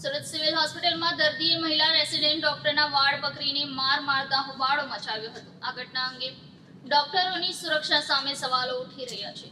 Surat civil હોસ્પિટલમાં દર્દીએ મહિલા resident ડોક્ટરના વાળ પકડીને માર મારતા હોબાળો મચાવ્યો હતો. આ ઘટના અંગે ડોક્ટરોની સુરક્ષા સામે સવાલો ઉઠી રહ્યા છે.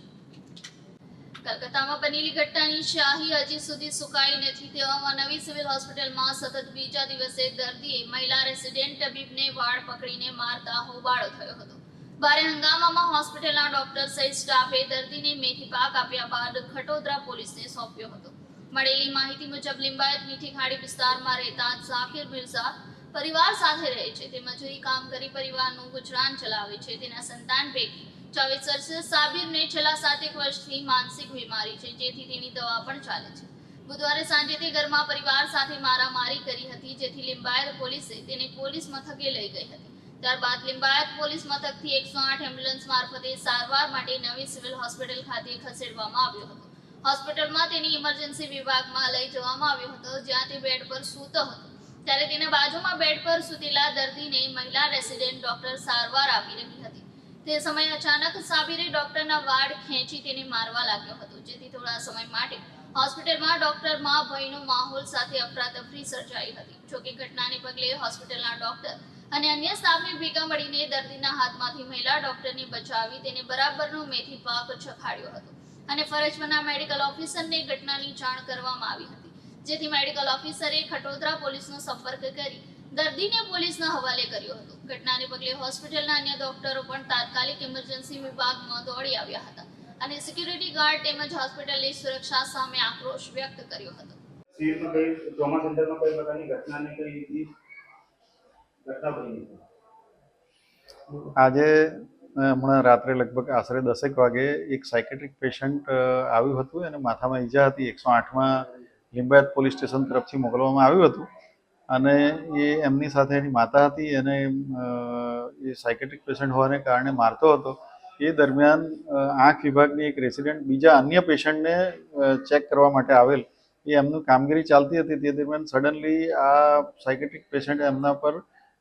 કલકત્તામાં બનેલી ઘટનાની શાહી હજી સુધી સુકાઈ નથી તેવામાં નવી સિવિલ હોસ્પિટલમાં સતત બીજા દિવસે દર્દીએ મહિલા રેસિડેન્ટ તબીબને વાળ પકડીને મારતા હોબાળો થયો હતો. ભારે હંગામામાં હોસ્પિટલના ડોક્ટર સહિત સ્ટાફે દર્દીને મેથી પાક આપ્યા બાદ ખટોદરા પોલીસને સોંપ્યો હતો. મળેલી માહિતી મુજબ લિંબાયત મીઠી ખાડી વિસ્તારમાં રહેતા ઝાકિર મિર્ઝા પરિવાર સાથે રહે છે. તે મજૂરી કામ કરી પરિવારનું ગુજરાન ચલાવે છે. તેના સંતાન પૈકી ચોવીસ વર્ષીય સાબિરને છેલ્લા સાતેક વર્ષથી માનસિક બીમારી છે, જેથી તેની દવા પણ ચાલે છે. બુધવારે સાંજે તે ઘરમાં પરિવાર સાથે મારામારી કરી હતી, જેથી લિંબાયત પોલીસે તેને પોલીસ મથકે લઈ ગઈ હતી. ત્યારબાદ લિંબાયત પોલીસ મથકથી એકસો આઠ એમ્બ્યુલન્સ મારફતે સારવાર માટે નવી સિવિલ હોસ્પિટલ ખાતે ખસેડવામાં આવ્યો હતો. હોસ્પિટલમાં તેની ઇમરજન્સી વિભાગમાં લઈ જવામાં આવ્યો હતો જ્યાં તે બેડ પર સૂતો હતો. ત્યારે તેના બાજુમાં બેડ પર સૂતેલા દર્દીને મહિલા રેસિડેન્ટ ડોક્ટર સારવાર આપી રહી હતી. તે સમયે અચાનક સાબિરે ડોક્ટરના વાળ ખેંચી તેને મારવા લાગ્યો હતો. જેથી થોડા સમય માટે હોસ્પિટલમાં ડોક્ટરમાં ભયનો માહોલ સાથે અફરાતફરી સર્જાઈ હતી. જોકે ઘટનાને પગલે હોસ્પિટલના ડોક્ટર અને અન્ય સ્ટાફને ભેગા મળીને દર્દીના હાથમાંથી મહિલા ડોક્ટરને બચાવી તેને બરાબરનો મેથી પાક ચખાડ્યો હતો. અને ફરજમાંના મેડિકલ ઓફિસરને ઘટનાની જાણ કરવામાં આવી હતી. જેથી મેડિકલ ઓફિસરે ખટોદરા પોલીસનો સંપર્ક કરી દર્દીને પોલીસના હવાલે કર્યો હતો. ઘટનાને પગલે હોસ્પિટલના અન્ય ડોક્ટરો પણ તાત્કાલિક ઇમરજન્સી વિભાગમાં દોડી આવ્યા હતા અને સિક્યુરિટી ગાર્ડ તેમજ હોસ્પિટલની સુરક્ષા સામે આક્રોશ વ્યક્ત કર્યો હતો. સિવિલમાં કઈ ટ્રોમા સેન્ટરમાં કઈ પ્રકારની ઘટનાને કઈ ઘટના બની આજે હમણાં રાત્રે લગભગ આશરે દસેક વાગે એક સાયકેટ્રિક પેશન્ટ આવ્યું હતું. અને માથામાં ઈજા હતી. એકસો આઠમાં લિંબાયત પોલીસ સ્ટેશન તરફથી મોકલવામાં આવ્યું હતું. અને એ એમની સાથે એની માતા હતી. અને એ સાયકેટ્રિક પેશન્ટ હોવાને કારણે મારતો હતો. એ દરમિયાન આંખ વિભાગની એક રેસિડેન્ટ બીજા અન્ય પેશન્ટને ચેક કરવા માટે આવેલ. એ એમનું કામગીરી ચાલતી હતી. તે દરમિયાન સડનલી આ સાયકેટ્રિક પેશન્ટ એમના પર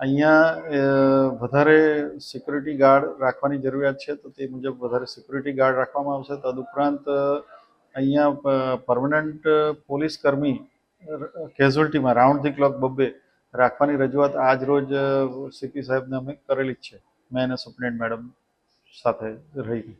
અહીંયા વધારે સિક્યુરિટી ગાર્ડ રાખવાની જરૂરિયાત છે, તો તે મુજબ વધારે સિક્યુરિટી ગાર્ડ રાખવામાં આવશે. તદુપરાંત અહીંયા પરમનન્ટ પોલીસ કર્મી કેઝ્યુઅલ્ટીમાં રાઉન્ડ ધી ક્લોક બબ્બે રાખવાની રજૂઆત આજ રોજ સીપી સાહેબને અમે કરેલી જ છે. મેં અને સુપ્રિન્ટ મેડમ સાથે રહી.